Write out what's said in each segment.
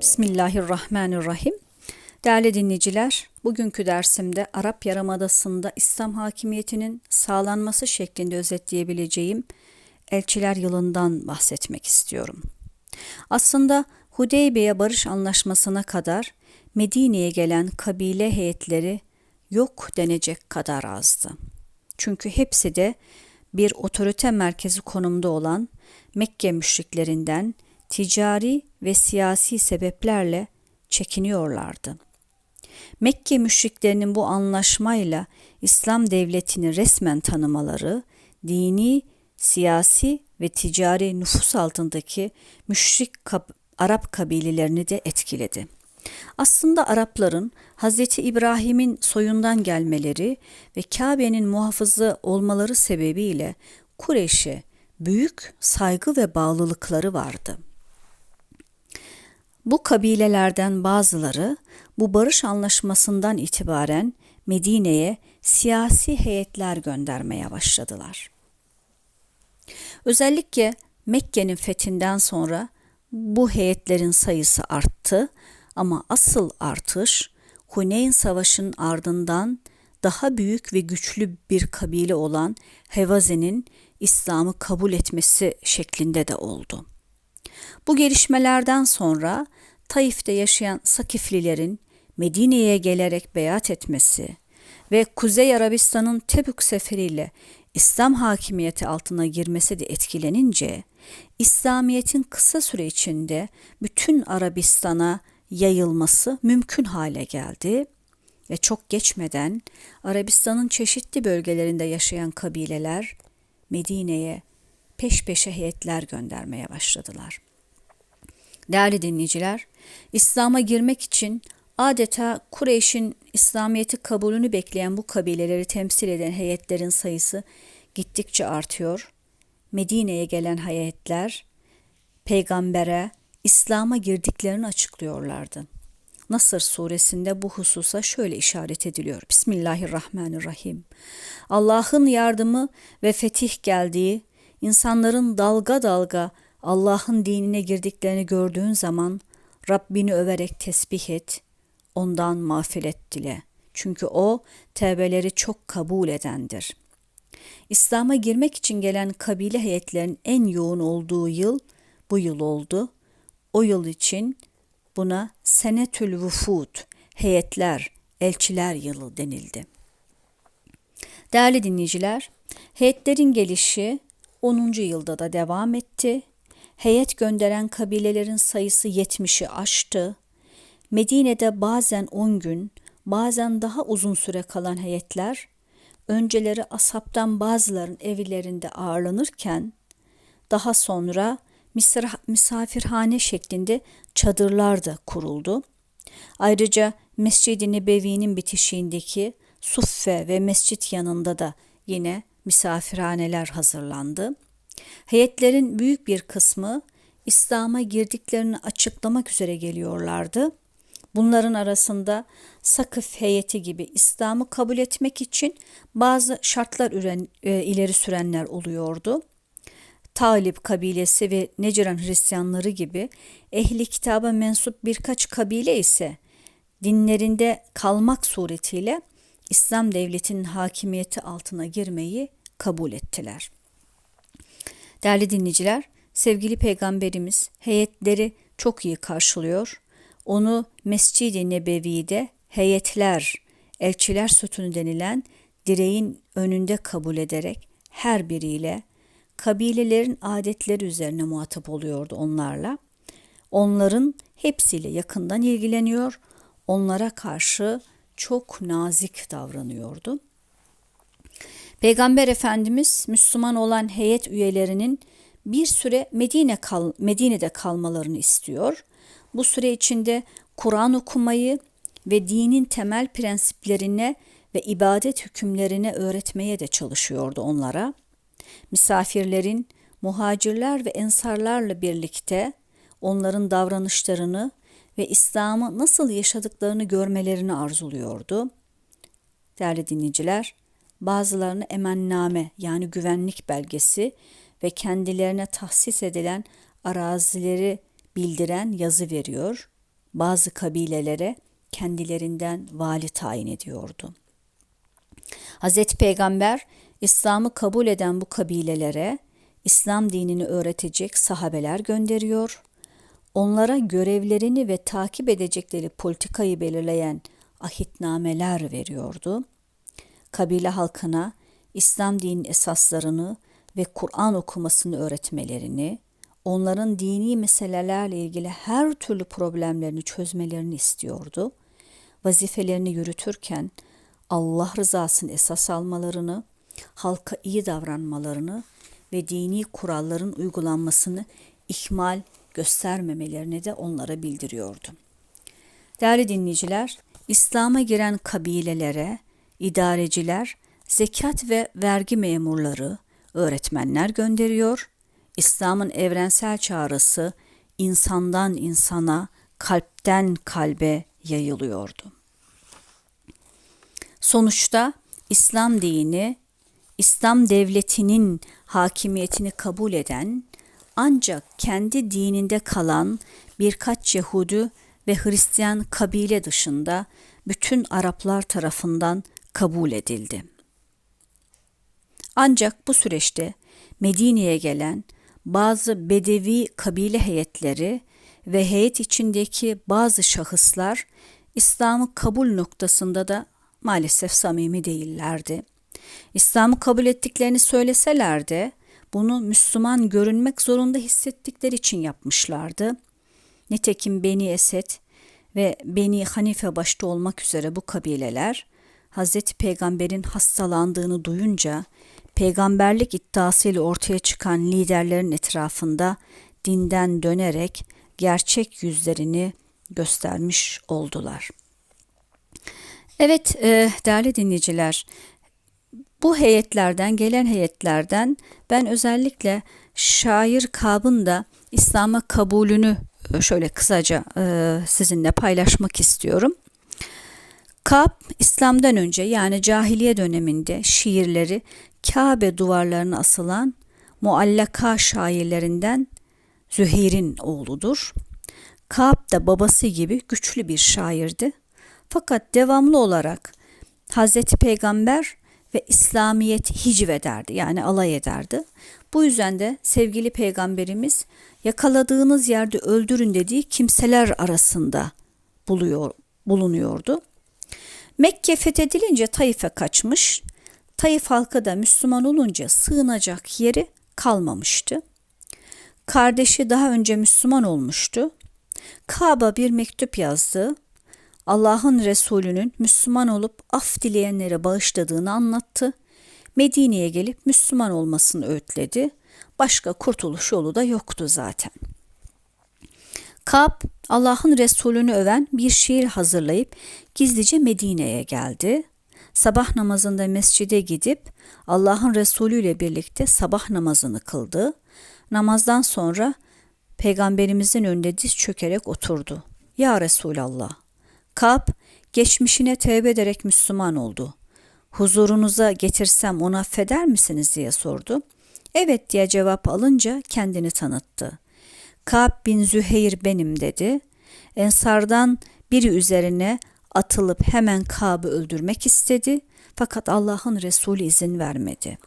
Bismillahirrahmanirrahim. Değerli dinleyiciler, bugünkü dersimde Arap Yarımadası'nda İslam hakimiyetinin sağlanması şeklinde özetleyebileceğim elçiler yılından bahsetmek istiyorum. Aslında Hudeybiye Barış Anlaşması'na kadar Medine'ye gelen kabile heyetleri yok denecek kadar azdı. Çünkü hepsi de bir otorite merkezi konumda olan Mekke müşriklerinden ticari ve siyasi sebeplerle çekiniyorlardı. Mekke müşriklerinin bu anlaşmayla İslam devletini resmen tanımaları dini, siyasi ve ticari nüfus altındaki müşrik Arap kabilelerini de etkiledi. Aslında Arapların Hz. İbrahim'in soyundan gelmeleri ve Kabe'nin muhafızı olmaları sebebiyle Kureyş'e büyük saygı ve bağlılıkları vardı. Bu kabilelerden bazıları bu barış anlaşmasından itibaren Medine'ye siyasi heyetler göndermeye başladılar. Özellikle Mekke'nin fethinden sonra bu heyetlerin sayısı arttı ama asıl artış Huneyn Savaşı'nın ardından daha büyük ve güçlü bir kabile olan Hevaze'nin İslam'ı kabul etmesi şeklinde de oldu. Bu gelişmelerden sonra Taif'te yaşayan Sakiflilerin Medine'ye gelerek beyat etmesi ve Kuzey Arabistan'ın Tebük seferiyle İslam hakimiyeti altına girmesi de etkilenince İslamiyet'in kısa süre içinde bütün Arabistan'a yayılması mümkün hale geldi ve çok geçmeden Arabistan'ın çeşitli bölgelerinde yaşayan kabileler Medine'ye peş peşe heyetler göndermeye başladılar. Değerli dinleyiciler, İslam'a girmek için adeta Kureyş'in İslamiyet'i kabulünü bekleyen bu kabileleri temsil eden heyetlerin sayısı gittikçe artıyor. Medine'ye gelen heyetler peygambere İslam'a girdiklerini açıklıyorlardı. Nasır suresinde bu hususa şöyle işaret ediliyor. Bismillahirrahmanirrahim. Allah'ın yardımı ve fetih geldiği, insanların dalga dalga Allah'ın dinine girdiklerini gördüğün zaman Rabbini överek tesbih et, ondan mağfiret dile. Çünkü o tevbeleri çok kabul edendir. İslam'a girmek için gelen kabile heyetlerin en yoğun olduğu yıl bu yıl oldu. O yıl için buna Senetül Vufud, heyetler, elçiler yılı denildi. Değerli dinleyiciler, heyetlerin gelişi 10. yılda da devam etti heyet gönderen kabilelerin sayısı 70'i aştı. Medine'de bazen 10 gün, bazen daha uzun süre kalan heyetler, önceleri asaptan bazıların evlerinde ağırlanırken, daha sonra misafirhane şeklinde çadırlar da kuruldu. Ayrıca Mescid-i Nebevi'nin bitişiğindeki Suffe ve mescit yanında da yine misafirhaneler hazırlandı. Heyetlerin büyük bir kısmı İslam'a girdiklerini açıklamak üzere geliyorlardı. Bunların arasında Sakıf heyeti gibi İslam'ı kabul etmek için bazı şartlar üren, e, ileri sürenler oluyordu. Talip kabilesi ve Necran Hristiyanları gibi ehli kitaba mensup birkaç kabile ise dinlerinde kalmak suretiyle İslam devletinin hakimiyeti altına girmeyi kabul ettiler. Değerli dinleyiciler, sevgili peygamberimiz heyetleri çok iyi karşılıyor. Onu Mescid-i Nebevi'de heyetler, elçiler sütunu denilen direğin önünde kabul ederek her biriyle kabilelerin adetleri üzerine muhatap oluyordu onlarla. Onların hepsiyle yakından ilgileniyor, onlara karşı çok nazik davranıyordu. Peygamber Efendimiz Müslüman olan heyet üyelerinin bir süre Medine kal Medine'de kalmalarını istiyor. Bu süre içinde Kur'an okumayı ve dinin temel prensiplerine ve ibadet hükümlerine öğretmeye de çalışıyordu onlara. Misafirlerin muhacirler ve ensarlarla birlikte onların davranışlarını ve İslam'ı nasıl yaşadıklarını görmelerini arzuluyordu. Değerli dinleyiciler, bazılarını emenname yani güvenlik belgesi ve kendilerine tahsis edilen arazileri bildiren yazı veriyor. bazı kabilelere kendilerinden vali tayin ediyordu. Hz. Peygamber İslam'ı kabul eden bu kabilelere İslam dinini öğretecek sahabeler gönderiyor. Onlara görevlerini ve takip edecekleri politikayı belirleyen ahitnameler veriyordu. Kabile halkına İslam dininin esaslarını ve Kur'an okumasını öğretmelerini, onların dini meselelerle ilgili her türlü problemlerini çözmelerini istiyordu. Vazifelerini yürütürken Allah rızasını esas almalarını, halka iyi davranmalarını ve dini kuralların uygulanmasını ihmal göstermemelerini de onlara bildiriyordu. Değerli dinleyiciler, İslam'a giren kabilelere idareciler, zekat ve vergi memurları, öğretmenler gönderiyor. İslam'ın evrensel çağrısı insandan insana, kalpten kalbe yayılıyordu. Sonuçta İslam dini, İslam devletinin hakimiyetini kabul eden ancak kendi dininde kalan birkaç Yahudi ve Hristiyan kabile dışında bütün Araplar tarafından kabul edildi. Ancak bu süreçte Medine'ye gelen bazı bedevi kabile heyetleri ve heyet içindeki bazı şahıslar İslam'ı kabul noktasında da maalesef samimi değillerdi. İslam'ı kabul ettiklerini söyleseler de bunu Müslüman görünmek zorunda hissettikleri için yapmışlardı. Nitekim Beni Esed ve Beni Hanife başta olmak üzere bu kabileler Hazreti Peygamber'in hastalandığını duyunca peygamberlik iddiasıyla ortaya çıkan liderlerin etrafında dinden dönerek gerçek yüzlerini göstermiş oldular. Evet e, değerli dinleyiciler bu heyetlerden gelen heyetlerden ben özellikle şair Kab'ın da İslam'a kabulünü şöyle kısaca e, sizinle paylaşmak istiyorum. Kab İslam'dan önce yani cahiliye döneminde şiirleri Kabe duvarlarına asılan muallaka şairlerinden Zühir'in oğludur. Kab da babası gibi güçlü bir şairdi. Fakat devamlı olarak Hazreti Peygamber ve İslamiyet hicvederdi yani alay ederdi. Bu yüzden de sevgili peygamberimiz yakaladığınız yerde öldürün dediği kimseler arasında buluyor, bulunuyordu. Mekke fethedilince Taif'e kaçmış. Taif halkı da Müslüman olunca sığınacak yeri kalmamıştı. Kardeşi daha önce Müslüman olmuştu. Kaaba bir mektup yazdı. Allah'ın Resulü'nün Müslüman olup af dileyenlere bağışladığını anlattı. Medine'ye gelip Müslüman olmasını öğütledi. Başka kurtuluş yolu da yoktu zaten. Kab Allah'ın Resulünü öven bir şiir hazırlayıp gizlice Medine'ye geldi. Sabah namazında mescide gidip Allah'ın Resulü ile birlikte sabah namazını kıldı. Namazdan sonra peygamberimizin önünde diz çökerek oturdu. Ya Resulallah. Kab geçmişine tevbe ederek Müslüman oldu. Huzurunuza getirsem onu affeder misiniz diye sordu. Evet diye cevap alınca kendini tanıttı. Kab bin Züheyr benim dedi. Ensardan biri üzerine atılıp hemen Kab'ı öldürmek istedi. Fakat Allah'ın Resulü izin vermedi.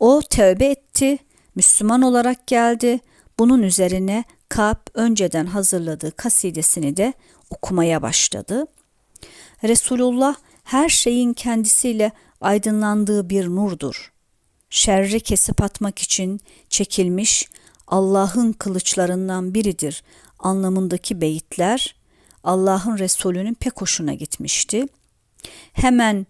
O tövbe etti, Müslüman olarak geldi. Bunun üzerine Kab önceden hazırladığı kasidesini de okumaya başladı. Resulullah her şeyin kendisiyle aydınlandığı bir nurdur. Şerri kesip atmak için çekilmiş Allah'ın kılıçlarından biridir anlamındaki beyitler Allah'ın Resulü'nün pek hoşuna gitmişti. Hemen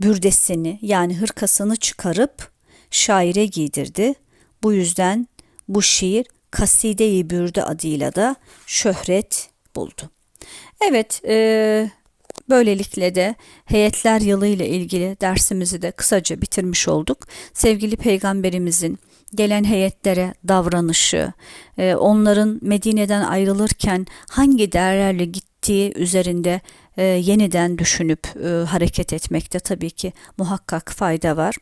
bürdesini yani hırkasını çıkarıp şaire giydirdi. Bu yüzden bu şiir Kaside-i Bürde adıyla da şöhret buldu. Evet, e, böylelikle de heyetler yılı ile ilgili dersimizi de kısaca bitirmiş olduk. Sevgili peygamberimizin gelen heyetlere davranışı, e, onların Medine'den ayrılırken hangi değerlerle gittiği üzerinde e, yeniden düşünüp e, hareket etmekte tabii ki muhakkak fayda var.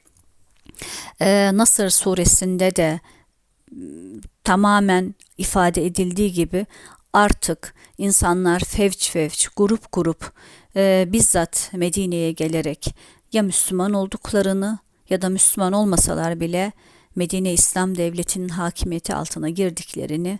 Nasır suresinde de tamamen ifade edildiği gibi artık insanlar fevç fevç, grup grup bizzat Medine'ye gelerek ya Müslüman olduklarını ya da Müslüman olmasalar bile Medine İslam Devleti'nin hakimiyeti altına girdiklerini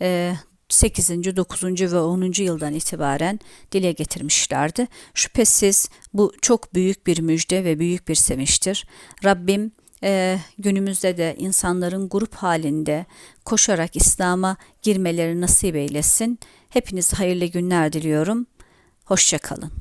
e, 8. 9. ve 10. yıldan itibaren dile getirmişlerdi. Şüphesiz bu çok büyük bir müjde ve büyük bir sevinçtir. Rabbim e, günümüzde de insanların grup halinde koşarak İslam'a girmeleri nasip eylesin. Hepiniz hayırlı günler diliyorum. Hoşçakalın.